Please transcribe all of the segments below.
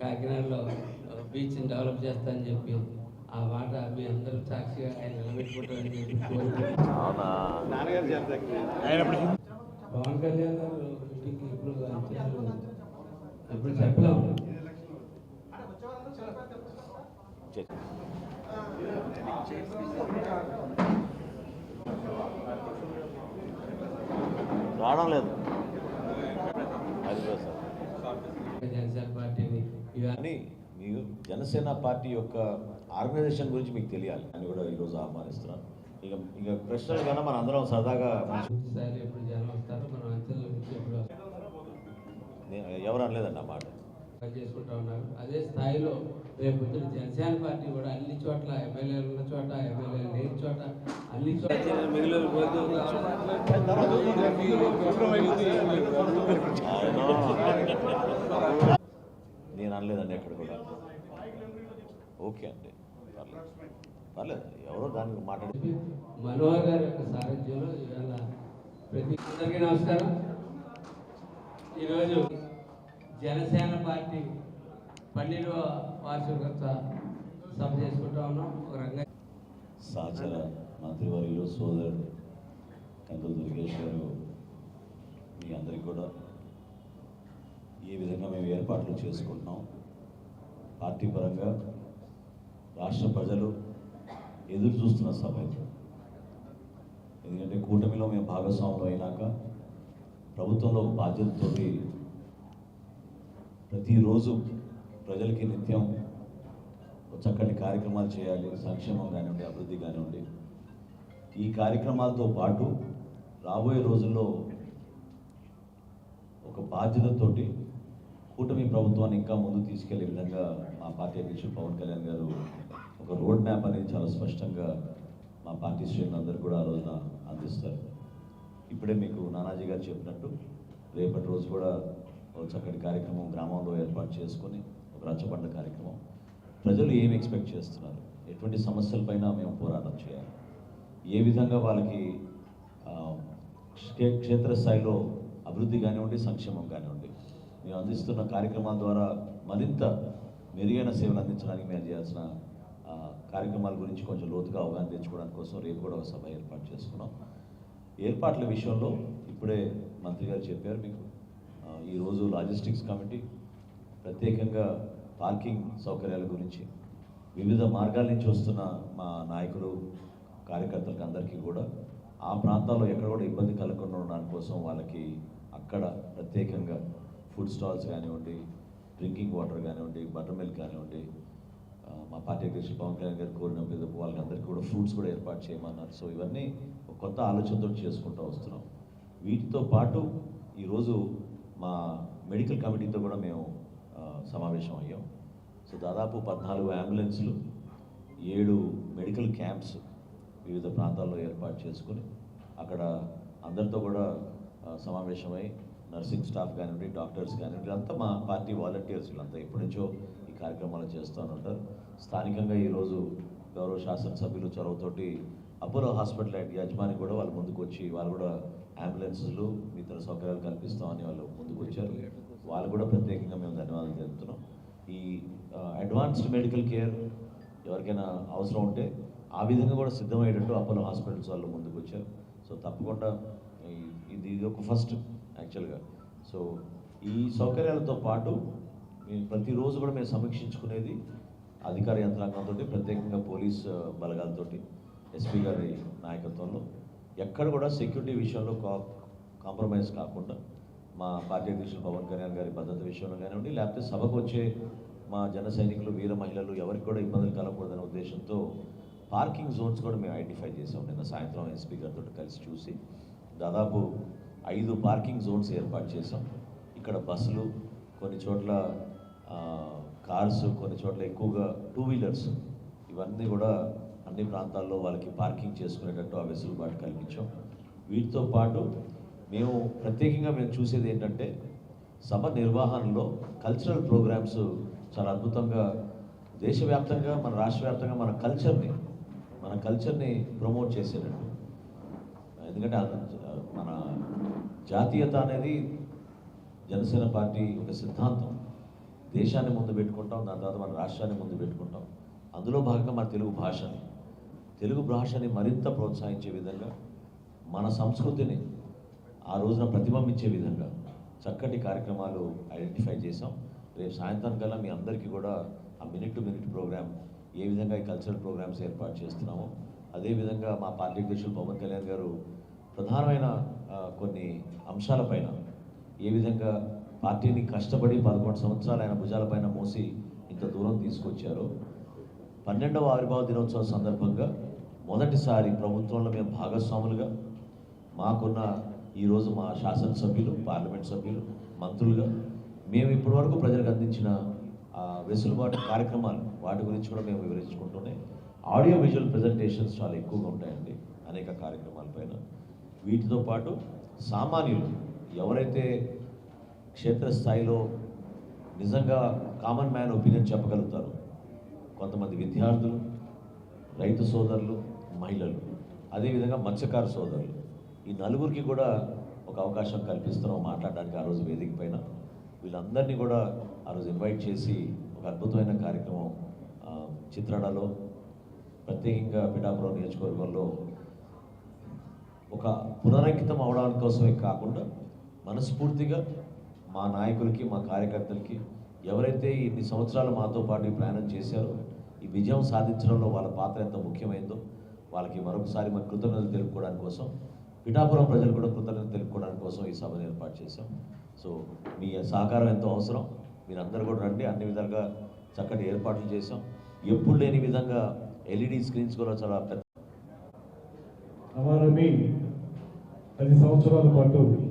కాకినాడలో బీచ్ని డెవలప్ చేస్తానని చెప్పి ఆ మాట మీ అందరూ సాక్షిగా ఆయన నిలబెట్టుకుంటారని చెప్పి పవన్ కళ్యాణ్ గారు ఇంటికి ఇప్పుడు వచ్చారు. ఇప్పుడు చెప్పలేము. రావడం లేదు అది కూడా సార్ జనసేన పార్టీని ఇవన్నీ మీరు జనసేన పార్టీ యొక్క ఆర్గనైజేషన్ గురించి మీకు తెలియాలి. అని కూడా ఈరోజు ఆహ్వానిస్తున్నాను. ఇక ఇక ప్రశ్నలు కన్నా మన అందరం సరదాగా ఎవరు అనలేదండి ఆ మాట. చేసుకుంటా ఉన్నారు. అదే స్థాయిలో రేపు జనసేన పార్టీ కూడా అన్ని చోట్ల ఎమ్మెల్యేలు ఉన్న చోట ఎమ్మెల్యేలు లేని చోట అన్ని చోట్ల మిగిలిన నేను అనలేదండి ఎక్కడ కూడా. ఓకే అండి. పర్లేదు. ఎవరో దానికి మాట్లాడి. మనోహర్ గారి యొక్క సారథ్యంలో ఇవాళ ప్రతి అందరికీ నమస్కారం. ఈరోజు జనసేన పార్టీ పన్నెండవ వార్షికోత్సవ సభ చేసుకుంటా ఉన్నాం. ఒక రంగ. సహచర మంత్రివర్యులు సోదరుడు కందులు దుర్గేష్ గారు మీ అందరికీ కూడా ఏ విధంగా మేము ఏర్పాట్లు చేసుకుంటున్నాం. పార్టీ పరంగా రాష్ట్ర ప్రజలు ఎదురు చూస్తున్న సభ ఎందుకంటే కూటమిలో మేము భాగస్వాములు అయినాక ప్రభుత్వంలో బాధ్యతతో బాధ్యతతోటి ప్రతిరోజు ప్రజలకి నిత్యం చక్కటి కార్యక్రమాలు చేయాలి సంక్షేమం కానివ్వండి అభివృద్ధి కానివ్వండి. ఈ కార్యక్రమాలతో పాటు రాబోయే రోజుల్లో ఒక బాధ్యతతోటి కూటమి ప్రభుత్వాన్ని ఇంకా ముందు తీసుకెళ్ళే విధంగా మా పార్టీ అధ్యక్షుడు పవన్ కళ్యాణ్ గారు ఒక రోడ్ మ్యాప్ అనేది చాలా స్పష్టంగా మా పార్టీ శ్రేణులందరూ కూడా ఆ రోజున అందిస్తారు. ఇప్పుడే మీకు నానాజీ గారు చెప్పినట్టు రేపటి రోజు కూడా ఒక చక్కటి కార్యక్రమం గ్రామంలో ఏర్పాటు చేసుకొని ఒక రచ్చబండ కార్యక్రమం. ప్రజలు ఏమి ఎక్స్పెక్ట్ చేస్తున్నారు? ఎటువంటి సమస్యలపైన మేము పోరాటం చేయాలి. ఏ విధంగా వాళ్ళకి క్షేత్రస్థాయిలో అభివృద్ధి కానివ్వండి సంక్షేమం కానివ్వండి మేము అందిస్తున్న కార్యక్రమాల ద్వారా మరింత మెరుగైన సేవలు అందించడానికి మేము చేయాల్సిన కార్యక్రమాల గురించి కొంచెం లోతుగా అవగాహన తెచ్చుకోవడానికి కోసం రేపు కూడా ఒక సభ ఏర్పాటు చేసుకున్నాం. ఏర్పాట్ల విషయంలో ఇప్పుడే మంత్రి గారు చెప్పారు మీకు ఈరోజు లాజిస్టిక్స్ కమిటీ ప్రత్యేకంగా పార్కింగ్ సౌకర్యాల గురించి వివిధ మార్గాల నుంచి వస్తున్న మా నాయకులు కార్యకర్తలకు అందరికీ కూడా ఆ ప్రాంతాల్లో ఎక్కడ కూడా ఇబ్బంది కలగకుండా ఉండడం కోసం వాళ్ళకి అక్కడ ప్రత్యేకంగా ఫుడ్ స్టాల్స్ కానివ్వండి డ్రింకింగ్ వాటర్ కానివ్వండి బటర్ మిల్క్ కానివ్వండి మా పార్టీ అధ్యక్షులు పవన్ కళ్యాణ్ గారు కోరిన మీదకు వాళ్ళందరికీ కూడా ఫ్రూట్స్ కూడా ఏర్పాటు చేయమన్నారు. సో ఇవన్నీ కొత్త ఆలోచనతో చేసుకుంటూ వస్తున్నాం. వీటితో పాటు ఈరోజు మా మెడికల్ కమిటీతో కూడా మేము సమావేశం అయ్యాం. సో దాదాపు పద్నాలుగు అంబులెన్స్లు ఏడు మెడికల్ క్యాంప్స్ వివిధ ప్రాంతాల్లో ఏర్పాటు చేసుకుని అక్కడ అందరితో కూడా సమావేశమై నర్సింగ్ స్టాఫ్ కానివ్వండి డాక్టర్స్ కానివ్వండి వీళ్ళంతా మా పార్టీ వాలంటీర్స్ వీళ్ళంతా ఎప్పటి నుంచో ఈ కార్యక్రమాలు చేస్తూ ఉంటారు. స్థానికంగా ఈరోజు గౌరవ శాసనసభ్యులు చొరవతోటి అపోలో హాస్పిటల్ అండ్ యజమాని కూడా వాళ్ళు ముందుకు వచ్చి వాళ్ళు కూడా అంబులెన్సులు ఇతర సౌకర్యాలు కల్పిస్తామని వాళ్ళు ముందుకు వచ్చారు. వాళ్ళు కూడా ప్రత్యేకంగా మేము ధన్యవాదాలు తెలుపుతున్నాం. ఈ అడ్వాన్స్డ్ మెడికల్ కేర్ ఎవరికైనా అవసరం ఉంటే ఆ విధంగా కూడా సిద్ధమయ్యేటట్టు అపోలో హాస్పిటల్స్ వాళ్ళు ముందుకు వచ్చారు. సో తప్పకుండా ఇది ఇది ఒక ఫస్ట్ యాక్చువల్గా సో ఈ సౌకర్యాలతో పాటు మేము ప్రతిరోజు కూడా మేము సమీక్షించుకునేది అధికార యంత్రాంగంతో ప్రత్యేకంగా పోలీస్ బలగాలతోటి ఎస్పీ గారి నాయకత్వంలో ఎక్కడ కూడా సెక్యూరిటీ విషయంలో కా కాంప్రమైజ్ కాకుండా మా పార్టీ అధ్యక్షులు పవన్ కళ్యాణ్ గారి భద్రత విషయంలో కానివ్వండి లేకపోతే సభకు వచ్చే మా జన సైనికులు వీర మహిళలు ఎవరికి కూడా ఇబ్బందులు కలగకూడదనే ఉద్దేశంతో పార్కింగ్ జోన్స్ కూడా మేము ఐడెంటిఫై చేసాం నిన్న సాయంత్రం ఎస్పీ గారితో కలిసి చూసి దాదాపు ఐదు పార్కింగ్ జోన్స్ ఏర్పాటు చేసాం ఇక్కడ బస్సులు కొన్ని చోట్ల కార్స్ కొన్ని చోట్ల ఎక్కువగా టూ వీలర్స్. ఇవన్నీ కూడా అన్ని ప్రాంతాల్లో వాళ్ళకి పార్కింగ్ చేసుకునేటట్టు ఆ వెసులుబాటు కల్పించాం. వీటితో పాటు మేము ప్రత్యేకంగా మేము చూసేది ఏంటంటే సభ నిర్వహణలో కల్చరల్ ప్రోగ్రామ్స్ చాలా అద్భుతంగా దేశవ్యాప్తంగా మన రాష్ట్ర వ్యాప్తంగా మన కల్చర్ని మన కల్చర్ని ప్రమోట్ చేసేటట్టు. ఎందుకంటే మన జాతీయత అనేది జనసేన పార్టీ ఒక సిద్ధాంతం. దేశాన్ని ముందు పెట్టుకుంటాం దాని తర్వాత మన రాష్ట్రాన్ని ముందు పెట్టుకుంటాం. అందులో భాగంగా మన తెలుగు భాషని తెలుగు భాషని మరింత ప్రోత్సహించే విధంగా మన సంస్కృతిని ఆ రోజున ప్రతిబింబించే విధంగా చక్కటి కార్యక్రమాలు ఐడెంటిఫై చేసాం రేపు సాయంత్రం కల్లా మీ అందరికీ కూడా ఆ మినిట్ టు మినిట్ ప్రోగ్రామ్ ఏ విధంగా ఈ కల్చరల్ ప్రోగ్రామ్స్ ఏర్పాటు చేస్తున్నామో అదేవిధంగా మా పార్టీ అధ్యక్షులు పవన్ కళ్యాణ్ గారు ప్రధానమైన కొన్ని అంశాలపైన ఏ విధంగా పార్టీని కష్టపడి పదకొండు సంవత్సరాలు ఆయన భుజాలపైన మోసి ఇంత దూరం తీసుకొచ్చారు. పన్నెండవ ఆవిర్భావ దినోత్సవం సందర్భంగా మొదటిసారి ప్రభుత్వంలో మేము భాగస్వాములుగా మాకున్న ఈరోజు మా శాసనసభ్యులు పార్లమెంట్ సభ్యులు మంత్రులుగా మేము ఇప్పటివరకు ప్రజలకు అందించిన వెసులుబాటు కార్యక్రమాలు వాటి గురించి కూడా మేము వివరించుకుంటూనే ఆడియో విజువల్ ప్రజెంటేషన్స్ చాలా ఎక్కువగా ఉంటాయండి అనేక కార్యక్రమాలపైన వీటితో పాటు సామాన్యులు ఎవరైతే క్షేత్రస్థాయిలో నిజంగా కామన్ మ్యాన్ ఒపీనియన్ చెప్పగలుగుతారు. కొంతమంది విద్యార్థులు రైతు సోదరులు మహిళలు. అదేవిధంగా మత్స్యకార సోదరులు. ఈ నలుగురికి కూడా ఒక అవకాశం కల్పిస్తున్నాం మాట్లాడడానికి ఆ రోజు వేదిక పైన. వీళ్ళందరినీ కూడా ఆ రోజు ఇన్వైట్ చేసి ఒక అద్భుతమైన కార్యక్రమం చిత్రడలో ప్రత్యేకంగా పిఠాపురం నియోజకవర్గంలో ఒక పునరంకితం అవడానికి కోసమే కాకుండా మనస్ఫూర్తిగా మా నాయకులకి మా కార్యకర్తలకి ఎవరైతే ఇన్ని సంవత్సరాలు మాతో పాటు ఈ ప్రయాణం చేశారో ఈ విజయం సాధించడంలో వాళ్ళ పాత్ర ఎంత ముఖ్యమైందో వాళ్ళకి మరొకసారి మా కృతజ్ఞతలు తెలుపుకోవడానికి కోసం పిఠాపురం ప్రజలు కూడా కృతజ్ఞతలు తెలుపుకోవడానికి కోసం ఈ సభను ఏర్పాటు చేశాం. సో మీ సహకారం ఎంతో అవసరం. మీరందరూ కూడా రండి. అన్ని విధాలుగా చక్కటి ఏర్పాట్లు చేశాం. ఎప్పుడు లేని విధంగా ఎల్ఈడి స్క్రీన్స్ కూడా చాలా పెద్ద పది సంవత్సరాల పాటు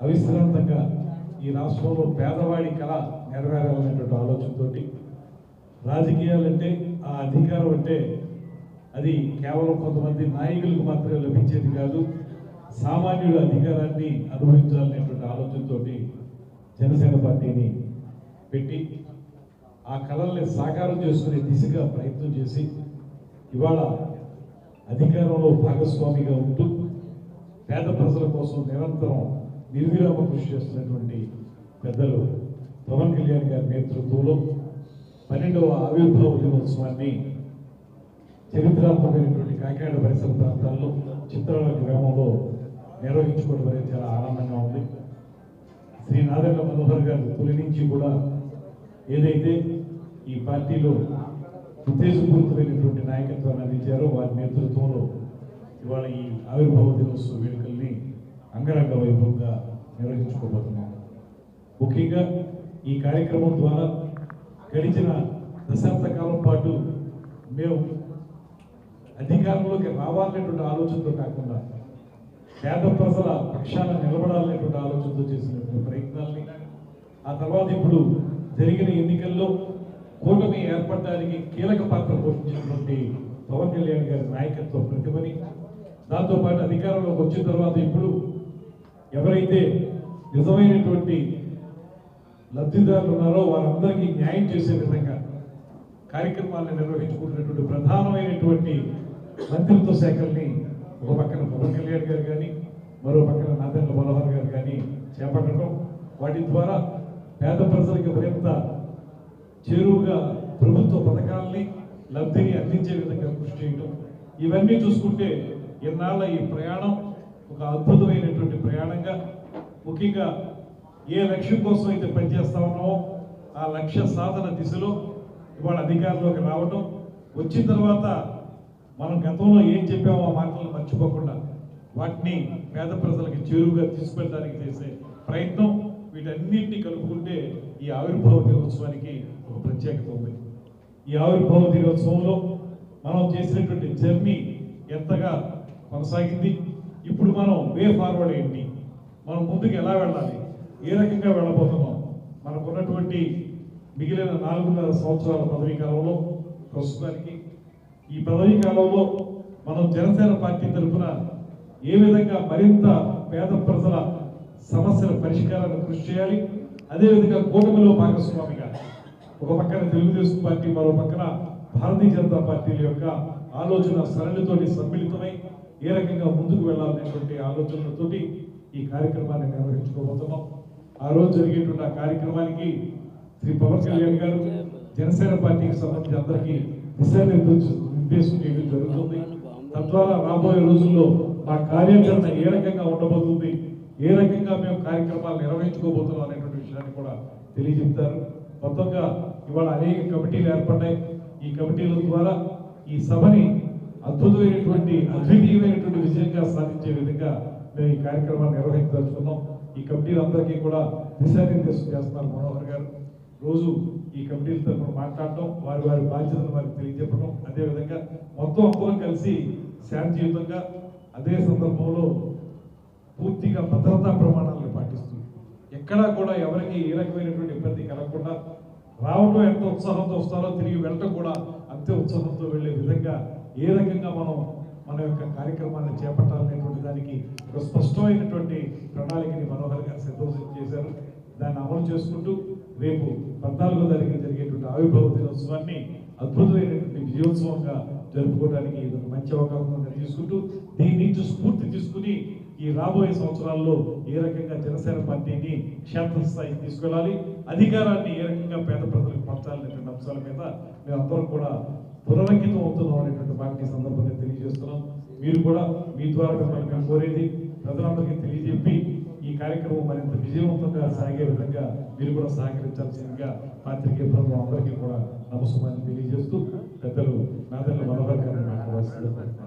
అవిశ్రాంతంగా ఈ రాష్ట్రంలో పేదవాడి కళ నెరవేరాలనేటువంటి ఆలోచనతోటి రాజకీయాలంటే ఆ అధికారం అంటే అది కేవలం కొంతమంది నాయకులకు మాత్రమే లభించేది కాదు సామాన్యుడు అధికారాన్ని అనుభవించాలనేటువంటి ఆలోచనతోటి జనసేన పార్టీని పెట్టి ఆ కళల్ని సాకారం చేసుకునే దిశగా ప్రయత్నం చేసి ఇవాళ అధికారంలో భాగస్వామిగా ఉంటూ పేద ప్రజల కోసం నిరంతరం నిర్విరామ కృషి చేస్తున్నటువంటి పెద్దలు పవన్ కళ్యాణ్ గారి నేతృత్వంలో పన్నెండవ ఆవిర్భావ దినోత్సవాన్ని చరిత్రాత్మకమైనటువంటి కాకినాడ పరిసర ప్రాంతాల్లో చిత్రాల గ్రామంలో నిర్వహించుకోవడం అనేది చాలా ఆనందంగా ఉంది. శ్రీ నాదెండ్ల మనోహర్ గారు తొలి నుంచి కూడా ఏదైతే ఈ పార్టీలో ఉత్తేజపూరితమైనటువంటి నాయకత్వాన్ని అందించారో వారి నేతృత్వంలో ఇవాళ ఈ ఆవిర్భావ దినోత్సవ వేడుక అంగరంగ వైభవంగా నిర్వహించుకోబోతున్నాం. ముఖ్యంగా ఈ కార్యక్రమం ద్వారా గడిచిన దశాబ్ద కాలం పాటు మేము అధికారంలోకి రావాలనేటువంటి ఆలోచనతో కాకుండా పేద ప్రజల పక్షాన నిలబడాలనేటువంటి ఆలోచనతో చేసినటువంటి ప్రయత్నాల్ని ఆ తర్వాత ఇప్పుడు జరిగిన ఎన్నికల్లో కూటమి ఏర్పడడానికి కీలక పాత్ర పోషించినటువంటి పవన్ కళ్యాణ్ గారి నాయకత్వ ప్రతిభని దాంతోపాటు అధికారంలోకి వచ్చిన తర్వాత ఇప్పుడు ఎవరైతే నిజమైనటువంటి లబ్ధిదారులు ఉన్నారో వారందరికీ న్యాయం చేసే విధంగా కార్యక్రమాలను నిర్వహించుకుంటున్నటువంటి ప్రధానమైనటువంటి మంత్రిత్వ శాఖల్ని ఒక పక్కన పవన్ కళ్యాణ్ గారు కానీ మరో పక్కన నాదెండ్ల మనోహర్ గారు కానీ చేపట్టడం వాటి ద్వారా పేద ప్రజలకు మరింత చేరువుగా ప్రభుత్వ పథకాలని లబ్ధిని అందించే విధంగా కృషి చేయడం. ఇవన్నీ చూసుకుంటే ఇన్నాళ్ళ ఈ ప్రయాణం ఒక అద్భుతమైనటువంటి ప్రయాణంగా ముఖ్యంగా ఏ లక్ష్యం కోసం అయితే పనిచేస్తా ఉన్నామో ఆ లక్ష్య సాధన దిశలో ఇవాళ అధికారంలోకి రావడం వచ్చిన తర్వాత మనం గతంలో ఏం చెప్పామో ఆ మాటలను మర్చిపోకుండా వాటిని పేద ప్రజలకు చేరువుగా తీసుకెళ్ళడానికి చేసే ప్రయత్నం వీటన్నింటినీ కలుపుకుంటే ఈ ఆవిర్భావ దినోత్సవానికి ఒక ప్రత్యేకత ఉంది. ఈ ఆవిర్భావ దినోత్సవంలో మనం చేసినటువంటి జర్నీ ఎంతగా కొనసాగింది ఇప్పుడు మనం వే ఫార్వర్డ్ ఏంటి? మనం ముందుకు ఎలా వెళ్ళాలి? ఏ రకంగా వెళ్ళబోతున్నాం? మనకున్నటువంటి మిగిలిన నాలుగున్నర సంవత్సరాల పదవీ కాలంలో ప్రస్తుతానికి ఈ పదవీ కాలంలో మనం జనసేన పార్టీ తరఫున ఏ విధంగా మరింత పేద ప్రజల సమస్యల పరిష్కారాన్ని కృషి చేయాలి? అదేవిధంగా కూటమిలో భాగస్వామిగా ఒక పక్కన తెలుగుదేశం పార్టీ మరో పక్కన భారతీయ జనతా పార్టీల యొక్క ఆలోచన సరళితోటి సమ్మిళితమై ఏ రకంగా ముందుకు వెళ్ళాలనేటువంటి ఆలోచనలతోటి ఈ కార్యక్రమాన్ని నిర్వహించుకోబోతున్నాం. ఆ రోజు జరిగేటువంటి ఆ కార్యక్రమానికి శ్రీ పవన్ కళ్యాణ్ గారు జనసేన పార్టీకి సంబంధించి అందరికీ దిశానిర్దేశం చేయడం జరుగుతుంది. తద్వారా రాబోయే రోజుల్లో మా కార్యాచరణ ఏ రకంగా ఉండబోతుంది ఏ రకంగా మేము కార్యక్రమాలు నిర్వహించుకోబోతున్నాం అనేటువంటి విషయాన్ని కూడా తెలియజెప్తారు. మొత్తంగా ఇవాళ అనేక కమిటీలు ఏర్పడ్డాయి. ఈ కమిటీల ద్వారా ఈ సభని అద్భుతమైనటువంటి అద్వితీయమైనటువంటి విజయంగా సాధించే విధంగా మేము ఈ కార్యక్రమాన్ని నిర్వహించదలుచుకున్నాం. ఈ కమిటీలందరికీ కూడా దిశానిర్దేశం చేస్తున్నారు మనోహర్ గారు. రోజు ఈ కమిటీల తరఫున మాట్లాడటం వారి వారి బాధ్యతను వారికి తెలియజెప్పడం అదేవిధంగా మొత్తం అందరం కలిసి శాంతియుతంగా అదే సందర్భంలో పూర్తిగా భద్రతా ప్రమాణాలను పాటిస్తూ ఎక్కడా కూడా ఎవరికి ఏ రకమైనటువంటి ఇబ్బంది కలగకుండా రావటం ఎంత ఉత్సాహంతో వస్తారో తిరిగి వెళ్ళటం కూడా అంతే ఉత్సాహంతో వెళ్ళే విధంగా ఏ రకంగా మనం మన యొక్క కార్యక్రమాన్ని చేపట్టాలనేటువంటి దానికి ఒక స్పష్టమైనటువంటి ప్రణాళికని మనోహర్ గారు సిద్ధం చేశారు. దాన్ని అమలు చేసుకుంటూ రేపు పద్నాలుగో తారీఖు జరిగేటువంటి ఆవిర్భావ దినోత్సవాన్ని అద్భుతమైనటువంటి విజయోత్సవంగా జరుపుకోవడానికి ఇది ఒక మంచి అవకాశం తీసుకుంటూ దీని నుంచి స్ఫూర్తి తీసుకుని ఈ రాబోయే సంవత్సరాల్లో ఏ రకంగా జనసేన పార్టీని క్షేత్రస్థాయికి తీసుకెళ్ళాలి అధికారాన్ని ఏ రకంగా పేద ప్రజలకు పంచాలనేటువంటి అంశాల మీద మేమందరం కూడా పునరంకితం అవుతున్నాం అనేటువంటి మాటని సందర్భంగా తెలియజేస్తున్నాం. మీరు కూడా మీ ద్వారా మిమ్మల్ని మేము కోరేది ప్రజలందరికీ తెలియజెప్పి ఈ కార్యక్రమం మరింత విజయవంతంగా సాగే విధంగా మీరు కూడా సహకరించాల్సిందిగా పాత్రికేయ బృందం అందరికీ కూడా నమస్కారం తెలియజేస్తూ పెద్దలు నాదెల్ల మనోహర్ గారిని